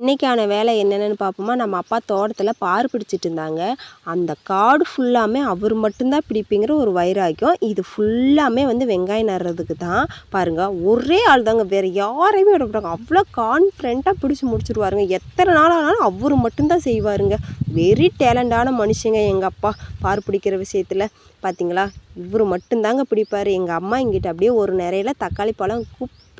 இன்றைக்கான வேலை என்னென்னு பார்ப்போமா? நம்ம அப்பா தோட்டத்தில் பார் பிடிச்சிட்டு இருந்தாங்க. அந்த காடு ஃபுல்லாமே அவர் மட்டும்தான் பிடிப்பிங்கிற ஒரு வைராக்கியம். இது ஃபுல்லாமே வந்து வெங்காயம் நடுறதுக்கு தான். பாருங்க ஒரே ஆள் தாங்க வேறு யாரையுமே விட மாட்டாங்க. அவ்வளோ கான்ஃபிடெண்ட்டாக பிடிச்சி முடிச்சுடுவாருங்க எத்தனை நாள் ஆனாலும் அவர் மட்டும்தான் செய்வாருங்க. வெரி டேலண்டான மனுஷங்க எங்கள் அப்பா பார் பிடிக்கிற விஷயத்தில். பார்த்தீங்களா இவர் மட்டும்தாங்க பிடிப்பார். எங்கள் அம்மா இங்கிட்ட அப்படியே ஒரு நிறையில தக்காளி பழம்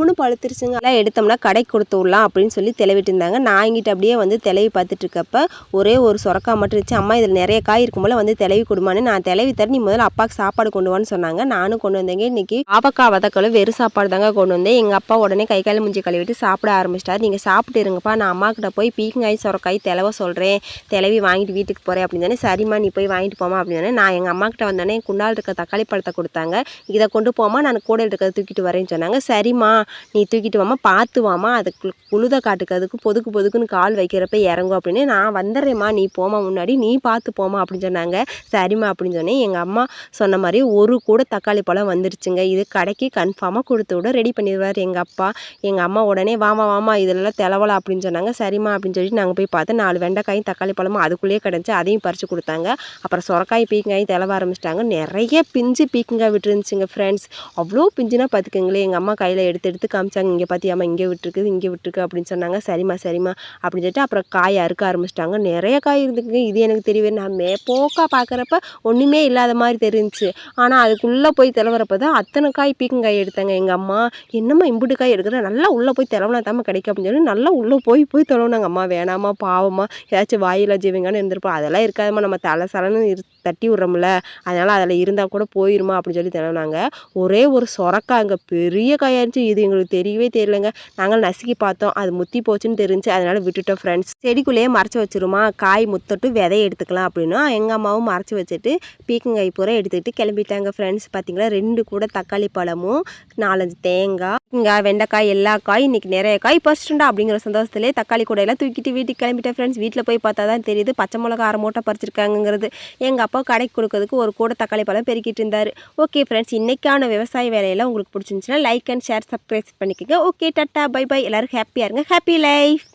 குப்புன்னு பழுத்துருச்சுங்க எல்லாம் எடுத்தோம்னா கடைக்கு கொடுத்து விடலாம் அப்படின்னு சொல்லி தெளிவிட்டு இருந்தாங்க நான் இங்கிட்ட அப்படியே வந்து தெளிவி பார்த்துட்டு இருக்கப்ப ஒரே ஒரு சொரக்கா மட்டும் இருந்துச்சு. அம்மா இதில் நிறைய காய் இருக்கும் போல வந்து தெளிவி கொடுமான்னு நான் தெளிவி தர நீ முதல்ல அப்பாவுக்கு சாப்பாடு கொண்டு வான்னு சொன்னாங்க. நானும் கொண்டு வந்தேங்க. இன்னைக்கு பாவக்காய் வதக்கலும் வெறும் சாப்பாடு தாங்க கொண்டு வந்தேன். எங்கள் அப்பா உடனே கை கால் முஞ்சி கழுவிட்டு சாப்பிட ஆரம்பிச்சிட்டாரு. நீங்கள் சாப்பிட்டு இருங்கப்பா. நான் அம்மா கிட்ட போய் பீக்கங்காய் சொரக்காய் தெளவ சொல்கிறேன் தெளவி வாங்கிட்டு வீட்டுக்கு போகிறேன் அப்படின்னு தானே. சரிம்மா நீ போய் வாங்கிட்டு போமா அப்படின்னு நான் எங்கள் அம்மா கிட்ட வந்தோடனே குண்டால் இருக்க தக்காளி பழத்தை கொடுத்தாங்க. இதை கொண்டு போமா நான் கூடையில் இருக்கிறத தூக்கிட்டு வரேன்னு சொன்னாங்க. சரிம்மா. நீ தூக்கிட்டு வாமா பார்த்து வாமா அதுக்கு உழுத காட்டுக்கு அதுக்கு பொதுக்கு பொதுக்குன்னு கால் வைக்கிறப்ப இறங்கும் அப்படின்னு. நான் வந்துடுறேம்மா நீ போமா முன்னாடி நீ பார்த்து போமா அப்படின்னு சொன்னாங்க. சரிம்மா அப்படின்னு சொன்னேன். எங்கள் அம்மா சொன்ன மாதிரி ஒரு கூட தக்காளி பழம் வந்துருச்சுங்க. இது கடைக்கு கன்ஃபார்மாக கொடுத்து விட ரெடி பண்ணிடுவார் எங்கள் அப்பா. எங்கள் அம்மா உடனே வாமா வாமா இதெல்லாம் தெலவலாம் அப்படின்னு சொன்னாங்க. சரிம்மா அப்படின்னு சொல்லிட்டு நாங்கள் போய் பார்த்து நாலு வெண்டைக்காயும் தக்காளி பழமும் அதுக்குள்ளேயே கிடச்சி அதையும் பறித்து கொடுத்தாங்க. அப்புறம் சொரக்காய் பீக்கங்காயும் தெலவ ஆரம்பிச்சிட்டாங்க. நிறைய பிஞ்சு பீக்கங்காய் விட்டுருந்துச்சுங்க ஃப்ரெண்ட்ஸ் அவ்வளோ பிஞ்சுனா பார்த்துக்கங்களேன் எங்கள் அம்மா கையில் எடுத்து எடுத்து காமிச்சாங்க. இங்கே பார்த்தியாம்மா இங்கே விட்டுருக்குது இங்கே விட்டுருக்கு அப்படின்னு சொன்னாங்க. சரிம்மா சரிம்மா அப்படின்னு சொல்லிட்டு அப்புறம் காய் அறுக்க ஆரம்பிச்சிட்டாங்க. நிறைய காய் இருந்துக்குங்க இது எனக்கு தெரியவே நான் மே போக்கா பார்க்குறப்ப ஒன்றுமே இல்லாத மாதிரி தெரிஞ்சிச்சு. ஆனால் அதுக்குள்ளே போய் திலவரப்ப தான் அத்தனை காய் பீக்கங்காய் எடுத்தாங்க. எங்கள் அம்மா என்னம்மா இம்புட்டு காய் எடுக்கிற? நல்லா உள்ளே போய் திலவனா தாம கிடைக்கும் அப்படின்னு சொல்லி நல்லா உள்ளே போய் போய் தொலைவுனாங்க அம்மா வேணாமா பாவமா ஏதாச்சும் வாயில ஜீவங்கன்னு இருந்திருப்போம். அதெல்லாம் இருக்காதும்மா. நம்ம தலை சலன்னு இரு தட்டி விட்றோம்ல. அதனால் அதில் இருந்தால் கூட போயிருமா அப்படின்னு சொல்லி திளவுனாங்க. ஒரே ஒரு சொரக்காங்க பெரிய காயாக இருந்துச்சு. இது எங்களுக்கு தெரியவே தெரியலங்க. நாங்கள் நசுக்கி பார்த்தோம். அது முத்தி போச்சுன்னு தெரிஞ்சு அதனால் விட்டுட்டோம் ஃப்ரெண்ட்ஸ் செடிக்குள்ளேயே மறைச்சி வச்சிருமா? காய் முத்தட்டு விதையை எடுத்துக்கலாம் அப்படின்னா எங்கள் அம்மாவும் மறைச்சி வச்சுட்டு பீக்கங்காய் பூரா எடுத்துக்கிட்டு கிளம்பிட்டாங்க ஃப்ரெண்ட்ஸ் பார்த்தீங்களா ரெண்டு கூட தக்காளி பழமும் நாலஞ்சு தேங்காய் இங்கே வெண்டைக்காய் எல்லா காய் இன்றைக்கி நிறைய காய் பறிச்சிட்டுண்டா அப்படிங்கிற சந்தோஷத்துலேயே தக்காளி கூட எல்லாம் தூக்கிட்டு வீட்டுக்கு கிளம்பிட்டேன் ஃப்ரெண்ட்ஸ் வீட்டில் போய் பார்த்தா தான் தெரியுது பச்சை மிளகா அரை மூட்டை பறிச்சிருக்காங்கிறது எங்கள் அப்பா கடைக்கு கொடுக்கறதுக்கு ஒரு கூட தக்காளி பழம் பெருக்கிட்டு இருந்தார். ஓகே ஃப்ரெண்ட்ஸ் இன்றைக்கான விவசாய வேலையெல்லாம் உங்களுக்கு பிடிச்சிருந்துச்சுன்னா லைக் அண்ட் ஷேர் சப்ஸ்கிரைப் பண்ணிக்கோங்க. ஓகே டட்டா பை பை எல்லோரும் ஹாப்பியாக இருங்க. Happy life